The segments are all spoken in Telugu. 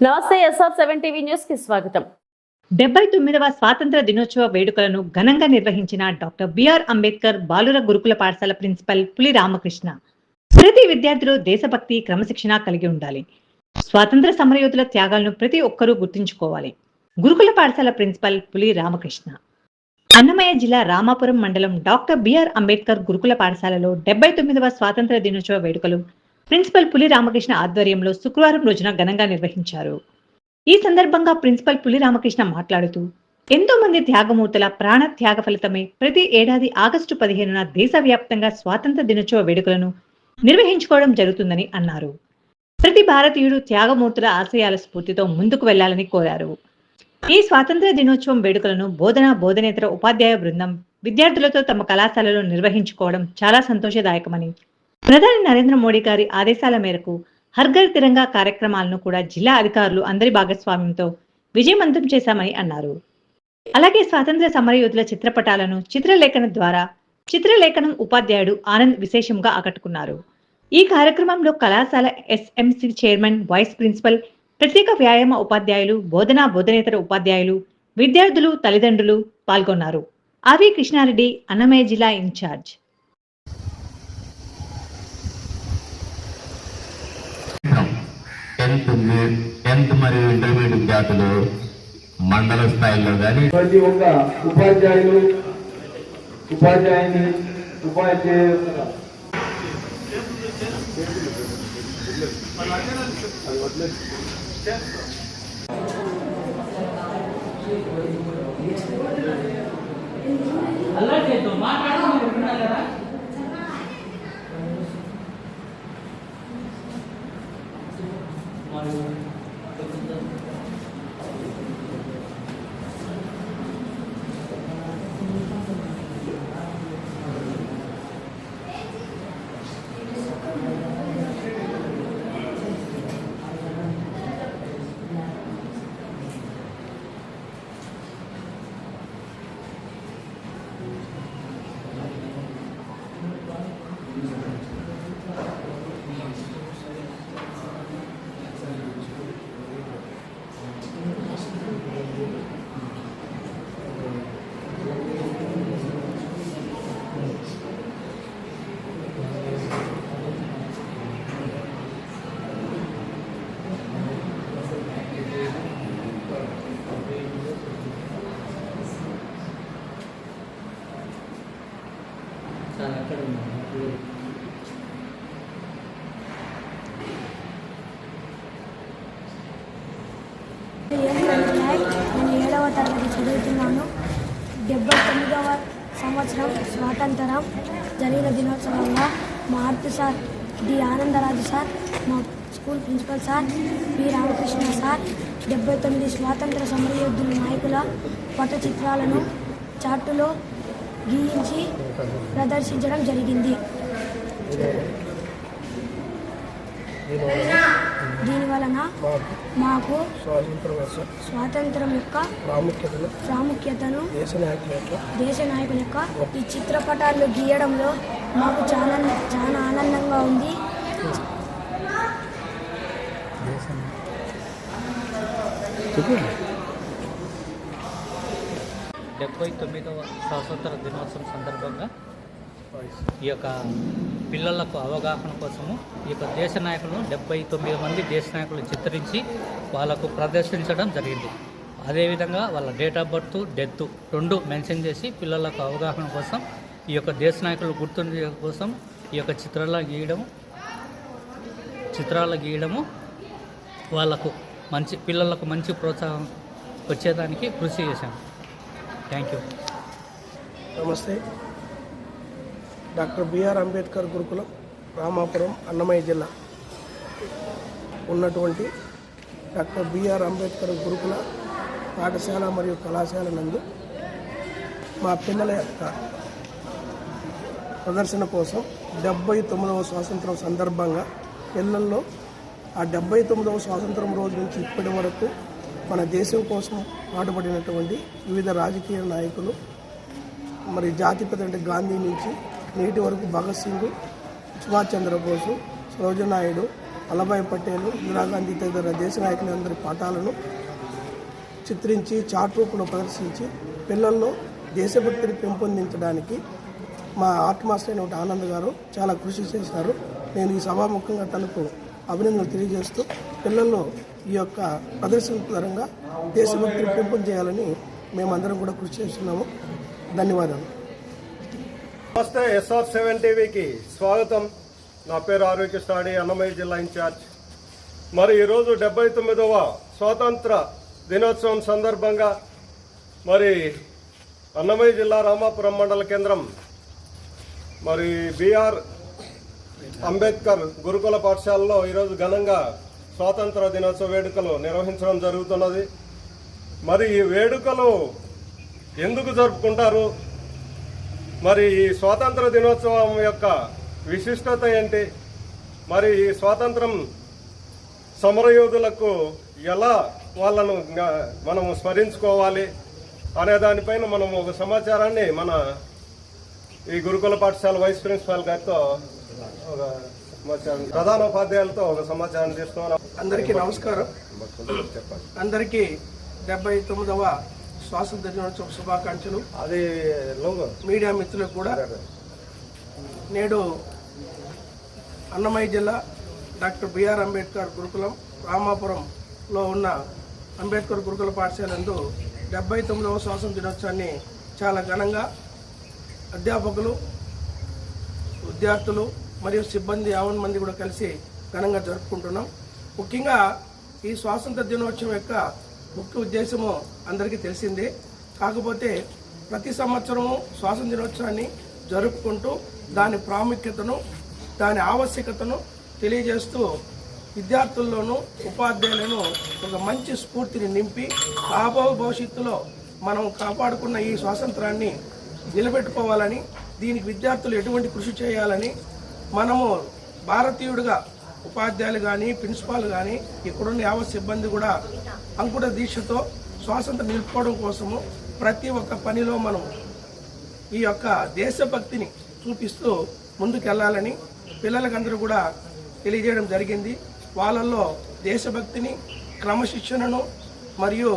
నమస్తే ఎస్ఆర్ సెవెన్ టీవీ న్యూస్కి స్వాగతం. డెబ్బై తొమ్మిదవ స్వాతంత్ర దినోత్సవ వేడుకలను ఘనంగా నిర్వహించిన డాక్టర్ బిఆర్ అంబేద్కర్ బాలుర గురుకుల పాఠశాల ప్రిన్సిపల్ పులి రామకృష్ణ. ప్రతి విద్యార్థిలో దేశభక్తి క్రమశిక్షణ కలిగి ఉండాలి. స్వాతంత్ర సమరయోధుల త్యాగాలను ప్రతి ఒక్కరూ గుర్తుంచుకోవాలి. గురుకుల పాఠశాల ప్రిన్సిపల్ పులి రామకృష్ణ. అన్నమయ్య జిల్లా రామాపురం మండలం డాక్టర్ బిఆర్ అంబేద్కర్ గురుకుల పాఠశాలలో డెబ్బై తొమ్మిదవ స్వాతంత్ర దినోత్సవ వేడుకలు ప్రిన్సిపల్ పులి రామకృష్ణ ఆధ్వర్యంలో శుక్రవారం రోజున ఘనంగా నిర్వహించారు. ఈ సందర్భంగా ప్రిన్సిపల్ పులి రామకృష్ణ మాట్లాడుతూ ఎంతో మంది త్యాగమూర్తుల ప్రాణ త్యాగ ఫలితమే ప్రతి ఏడాది ఆగస్టు పదిహేనున దేశవ్యాప్తంగా స్వాతంత్ర దినోత్సవ వేడుకలను నిర్వహించుకోవడం జరుగుతుందని అన్నారు. ప్రతి భారతీయుడు త్యాగమూర్తుల ఆశయాల స్ఫూర్తితో ముందుకు వెళ్ళాలని కోరారు. ఈ స్వాతంత్ర దినోత్సవం వేడుకలను బోధన బోధనేతర ఉపాధ్యాయ బృందం విద్యార్థులతో తమ కళాశాలలో నిర్వహించుకోవడం చాలా సంతోషదాయకమని ప్రధాని నరేంద్ర మోడీ గారి ఆదేశాల మేరకు హర్ఘర్ తిరంగా కార్యక్రమాలను కూడా జిల్లా అధికారులు అందరి భాగస్వామ్యంతో విజయవంతం చేశామని అన్నారు. అలాగే స్వాతంత్ర సమరయోధుల చిత్రపటాలను చిత్రలేఖన ద్వారా చిత్రలేఖనం ఉపాధ్యాయుడు ఆనంద్ విశేషంగా ఆకట్టుకున్నారు. ఈ కార్యక్రమంలో కళాశాల ఎస్ఎంసి చైర్మన్ వైస్ ప్రిన్సిపల్ ప్రత్యేక వ్యాయామ ఉపాధ్యాయులు బోధనా బోధనేతర ఉపాధ్యాయులు విద్యార్థులు తల్లిదండ్రులు పాల్గొన్నారు. ఆవి కృష్ణారెడ్డి అన్నమయ్య జిల్లా ఇన్ఛార్జ్. టెన్త్ టెన్త్ మరియు ఇంటర్మీడియట్ విద్యార్థులు మండల స్థాయిలో కానీ ప్రతి ఒక్క ఉపాధ్యాయులు ఉపాధ్యాయుని ఉపాధ్యాయు నాయక్ 아이 고, 그 거! నేను ఏడవ తరగతి చదువుతున్నాను డెబ్బై తొమ్మిదవ సంవత్సరం స్వాతంత్రం జరిగిన దినోత్సవంగా మా RP sir D Anandaraju sir మా school principal sir P Ramakrishna sir డెబ్బై తొమ్మిది స్వాతంత్ర సమరయోధుల నాయకుల పట చిత్రాలను చార్టులో గీయించి ప్రదర్శించడం జరిగింది దీని వలన మాకు స్వాతంత్ర యొక్క ప్రాముఖ్యతను ప్రాముఖ్యతను దేశ నాయకుల యొక్క దేశ నాయకుల యొక్క ఈ చిత్రపటాలు గీయడంలో మాకు చాలా చాలా ఆనందంగా ఉంది. డెబ్బై తొమ్మిదవ స్వాతంత్ర దినోత్సవం సందర్భంగా ఈ యొక్క పిల్లలకు అవగాహన కోసము ఈ యొక్క దేశ నాయకులను డెబ్బై తొమ్మిది మంది దేశ నాయకులను చిత్రించి వాళ్ళకు ప్రదర్శించడం జరిగింది. అదేవిధంగా వాళ్ళ డేట్ ఆఫ్ బర్త్ డెత్ రెండు మెన్షన్ చేసి పిల్లలకు అవగాహన కోసం ఈ యొక్క దేశ నాయకులు గుర్తుండే కోసం ఈ యొక్క చిత్రాల గీయడం చిత్రాలు గీయడము వాళ్ళకు మంచి పిల్లలకు మంచి ప్రోత్సాహం వచ్చేదానికి కృషి చేశాను. థ్యాంక్ యూ నమస్తే. డాక్టర్ బిఆర్ అంబేద్కర్ గురుకులం రామాపురం అన్నమయ్య జిల్లా ఉన్నటువంటి డాక్టర్ బిఆర్ అంబేద్కర్ గురుకుల పాఠశాల మరియు కళాశాల నందు మా పిల్లల యొక్క ప్రదర్శన కోసం డెబ్బై తొమ్మిదవ స్వాతంత్రం సందర్భంగా పిల్లల్లో ఆ డెబ్బై తొమ్మిదవ స్వాతంత్రం రోజు నుంచి ఇప్పటి వరకు మన దేశం కోసం పాటుపడినటువంటి వివిధ రాజకీయ నాయకులు మరి జాతిపిత అంటే గాంధీ నుంచి నేటి వరకు భగత్ సింగ్ సుభాష్ చంద్రబోసు సరోజనాయుడు వల్లభాయ్ పటేల్ ఇందిరాగాంధీ తదితర దేశ నాయకులందరి పాఠాలను చిత్రించి చాట్ రూపంలో ప్రదర్శించి పిల్లల్లో దేశభక్తిని పెంపొందించడానికి మా ఆర్ట్ మాస్టర్ అయిన ఆనంద్ గారు చాలా కృషి చేశారు. నేను ఈ సభాముఖంగా తనకు అభినందనలు తెలియజేస్తూ పిల్లల్లో ఈ యొక్క ప్రదర్శన పరంగా దేశభక్తిని పెంపొందించాలని మేమందరం కూడా కృషి చేస్తున్నాము. ధన్యవాదాలు. నమస్తే ఎస్ఆర్ సెవెన్ టీవీకి స్వాగతం. నా పేరు ఆరోగ్య స్టాడి అన్నమయ్య జిల్లా ఇన్ఛార్జ్. మరి ఈరోజు డెబ్బై తొమ్మిదవ స్వాతంత్ర దినోత్సవం సందర్భంగా మరి అన్నమయ్య జిల్లా రామాపురం మండల కేంద్రం మరి బీఆర్ అంబేద్కర్ గురుకుల పాఠశాలలో ఈరోజు ఘనంగా స్వాతంత్ర దినోత్సవ వేడుకలు నిర్వహించడం జరుగుతున్నది. మరి ఈ వేడుకలు ఎందుకు జరుపుకుంటారు? మరి ఈ స్వాతంత్ర దినోత్సవం యొక్క విశిష్టత ఏంటి? మరి ఈ స్వాతంత్రం సమరయోధులకు ఎలా వాళ్ళను మనము స్మరించుకోవాలి అనే దానిపైన మనం ఒక సమాచారాన్ని మన ఈ గురుకుల పాఠశాల వైస్ ప్రిన్సిపాల్ గారితో ఒక సమాచారం ప్రధాన ఉపాధ్యాయులతో ఒక సమాచారం తీసుకున్నాం. అందరికీ నమస్కారం. చెప్పండి అందరికీ డెబ్బై తొమ్మిదవ స్వాతంత్ర దినోత్సవ శుభాకాంక్షలు. అది మీడియా మిత్రులకు కూడా. నేడు అన్నమయ్య జిల్లా డాక్టర్ బిఆర్ అంబేద్కర్ గురుకులం రామాపురంలో ఉన్న అంబేద్కర్ గురుకుల పాఠశాల నందు డెబ్బై తొమ్మిదవ స్వాతంత్ర దినోత్సవాన్ని చాలా ఘనంగా అధ్యాపకులు విద్యార్థులు మరియు సిబ్బంది యావన్ మంది కూడా కలిసి ఘనంగా జరుపుకుంటున్నాం. ముఖ్యంగా ఈ స్వాతంత్ర దినోత్సవం యొక్క ముఖ్య ఉద్దేశము అందరికీ తెలిసిందే. కాకపోతే ప్రతి సంవత్సరము స్వాతంత్ర దినోత్సవాన్ని జరుపుకుంటూ దాని ప్రాముఖ్యతను దాని ఆవశ్యకతను తెలియజేస్తూ విద్యార్థుల్లోనూ ఉపాధ్యాయులను ఒక మంచి స్ఫూర్తిని నింపి రాబో భవిష్యత్తులో మనం కాపాడుకున్న ఈ స్వాతంత్రాన్ని నిలబెట్టుకోవాలని దీనికి విద్యార్థులు ఎటువంటి కృషి చేయాలని మనము భారతీయుడిగా ఉపాధ్యాయులు కానీ ప్రిన్సిపాల్ కానీ ఇక్కడున్న యావత్ సిబ్బంది కూడా అంకుట దీక్షతో స్వాతంత్రం నిలుపుకోవడం కోసము ప్రతి ఒక్క పనిలో మనం ఈ యొక్క దేశభక్తిని చూపిస్తూ ముందుకెళ్ళాలని పిల్లలకందరూ కూడా తెలియజేయడం జరిగింది. వాళ్ళల్లో దేశభక్తిని క్రమశిక్షణను మరియు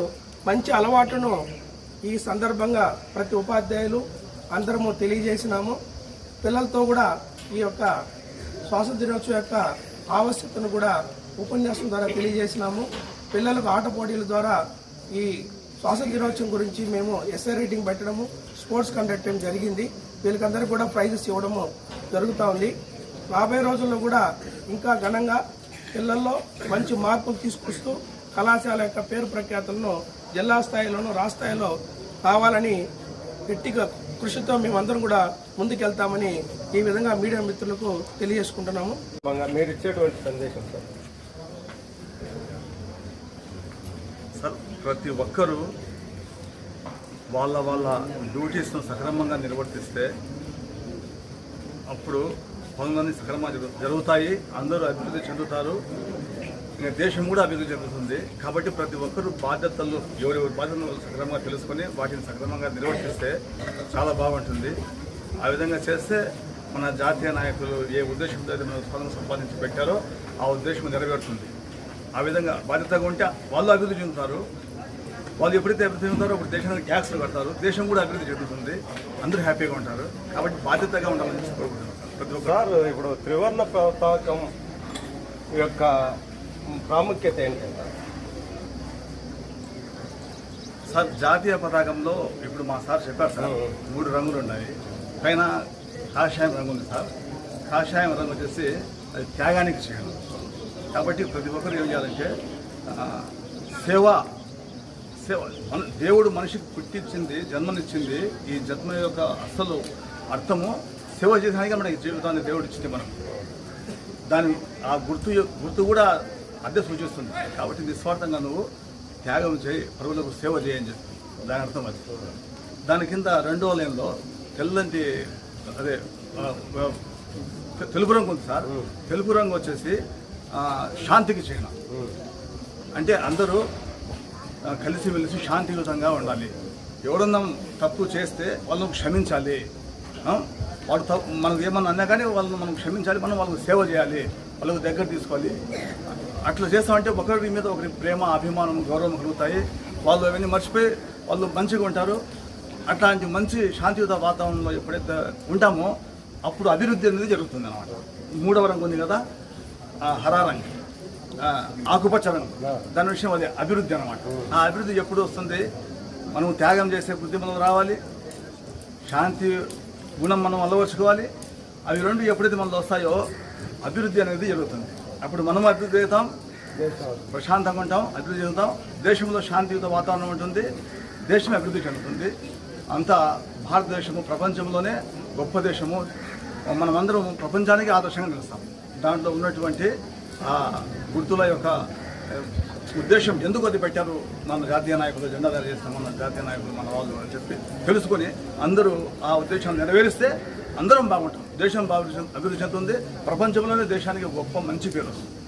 మంచి అలవాటును ఈ సందర్భంగా ప్రతి ఉపాధ్యాయులు అందరము తెలియజేసినాము. పిల్లలతో కూడా ఈ యొక్క స్వాతంత్ర దినోత్సవం యొక్క ఆవశ్యకతను కూడా ఉపన్యాసం ద్వారా తెలియజేసినాము. పిల్లలకు ఆట పోటీల ద్వారా ఈ స్వాతంత్ర దినోత్సవం గురించి మేము ఎస్ఐ రేటింగ్ పెట్టడము స్పోర్ట్స్ కండక్ట్ చేయడం జరిగింది. వీళ్ళకందరికీ కూడా ప్రైజెస్ ఇవ్వడము జరుగుతూ ఉంది. రాబోయే రోజుల్లో కూడా ఇంకా ఘనంగా పిల్లల్లో మంచి మార్పులు తీసుకొస్తూ కళాశాల యొక్క పేరు ప్రఖ్యాతులను జిల్లా స్థాయిలోనూ రాష్ట్రాయిలో కావాలని గట్టిగా కృషితో మేమందరం కూడా ముందుకెళ్తామని ఈ విధంగా మీడియా మిత్రులకు తెలియజేసుకుంటున్నాము. మీరు ఇచ్చేటువంటి సందేశం సార్. సార్ ప్రతి ఒక్కరూ వాళ్ళ వాళ్ళ డ్యూటీస్ను సక్రమంగా నిర్వర్తిస్తే అప్పుడు పనులన్నీ సక్రమంగా జరుగు- జరుగుతాయి. అందరూ అభివృద్ధి చెందుతారు. దేశం కూడా అభివృద్ధి చెందుతుంది. కాబట్టి ప్రతి ఒక్కరూ బాధ్యతలు ఎవరెవరి బాధ్యతలు సక్రమంగా తెలుసుకొని వాటిని సక్రమంగా నిర్వర్తిస్తే చాలా బాగుంటుంది. ఆ విధంగా చేస్తే మన జాతీయ నాయకులు ఏ ఉద్దేశంతో అయితే మన స్వతంత్రం సంపాదించి పెట్టారో ఆ ఉద్దేశం నెరవేరుతుంది. ఆ విధంగా బాధ్యతగా ఉంటే వాళ్ళు అభివృద్ధి చెందుతారు. వాళ్ళు ఎప్పుడైతే అభివృద్ధి చెందుతారో అప్పుడు దేశానికి ట్యాక్స్లు కడతారు. దేశం కూడా అభివృద్ధి చెందుతుంది. అందరూ హ్యాపీగా ఉంటారు. కాబట్టి బాధ్యతగా ఉండాలని కోరుకుంటున్నారు ప్రతి ఒక్కరు. ఇప్పుడు త్రివర్ణ పతాకం యొక్క ప్రాముఖ్యత ఏంటి సార్ జాతీయ పతాకంలో ఇప్పుడు మా సార్ చెప్పారు సార్ మూడు రంగులు ఉన్నాయి. పైన కాషాయం రంగు ఉంది సార్. కాషాయం రంగు వచ్చేసి అది త్యాగానికి చిహ్నం. కాబట్టి ప్రతి ఒక్కరు ఏం చేయాలంటే సేవ సేవ మన దేవుడు మనిషికి పుట్టించింది జన్మనిచ్చింది ఈ జన్మ యొక్క అసలు అర్థము సేవ చేయడానికి మనకి జీవితాన్ని దేవుడు ఇచ్చింది మనం. దాని ఆ గుర్తు గుర్తు కూడా అద్దె సూచిస్తుంది కాబట్టి నిస్వార్థంగా నువ్వు త్యాగం చేయి పరువులకు సేవ చేయని చెప్పి. దాని అర్థం అది. దాని కింద రెండో లైన్లో తెల్లంటి అదే తెలుపు రంగు ఉంది సార్. తెలుపు రంగు వచ్చేసి శాంతికి చిహ్నం అంటే అందరూ కలిసిమెలిసి శాంతియుతంగా ఉండాలి. ఎవడన్నా తప్పు చేస్తే వాళ్ళను క్షమించాలి? వాడు తప్పు మనకు ఏమన్నా అన్నా కానీ వాళ్ళని మనం క్షమించాలి మనం వాళ్ళకి సేవ చేయాలి. వాళ్ళకు దగ్గర తీసుకోవాలి. అట్లా చేస్తామంటే ఒకరి మీద ఒకరి ప్రేమ అభిమానం గౌరవం కలుగుతాయి. వాళ్ళు అవన్నీ మర్చిపోయి వాళ్ళు మంచిగా ఉంటారు. అట్లాంటి మంచి శాంతియుత వాతావరణంలో ఎప్పుడైతే ఉంటామో అప్పుడు అభివృద్ధి అనేది జరుగుతుంది అనమాట మూడవ రంగు ఉంది కదా ఆ, హరా రంగు. ఆ, ఆకుపచ్చ రంగు. దాని విషయం అది అభివృద్ధి అనమాట ఆ అభివృద్ధి ఎప్పుడు వస్తుంది? మనం త్యాగం చేసే బుద్ధి మనం రావాలి. శాంతి గుణం మనం అలవర్చుకోవాలి. అవి రెండు ఎప్పుడైతే మనలో వస్తాయో అభివృద్ధి అనేది జరుగుతుంది. అప్పుడు మనం అభివృద్ధి అవుతాం ప్రశాంతంగా ఉంటాం అభివృద్ధి చెందుతాం. దేశంలో శాంతియుత వాతావరణం ఉంటుంది దేశం అభివృద్ధి చెందుతుంది. అంతా భారతదేశము ప్రపంచంలోనే గొప్ప దేశము. మనమందరం ప్రపంచానికి ఆదర్శంగా నిలుస్తాం. దాంట్లో ఉన్నటువంటి ఆ గుర్తుల యొక్క ఉద్దేశం ఎందుకు అది పెట్టారు? మన జాతీయ నాయకులు జెండా తయారు చేస్తాం మన జాతీయ నాయకులు మన వాళ్ళు అని చెప్పి తెలుసుకొని అందరూ ఆ ఉద్దేశాన్ని నెరవేరిస్తే అందరం బాగుంటాం. దేశం అభివృద్ధి చెందుతుంది. ప్రపంచంలోనే దేశానికి గొప్ప మంచి పేరు వస్తుంది.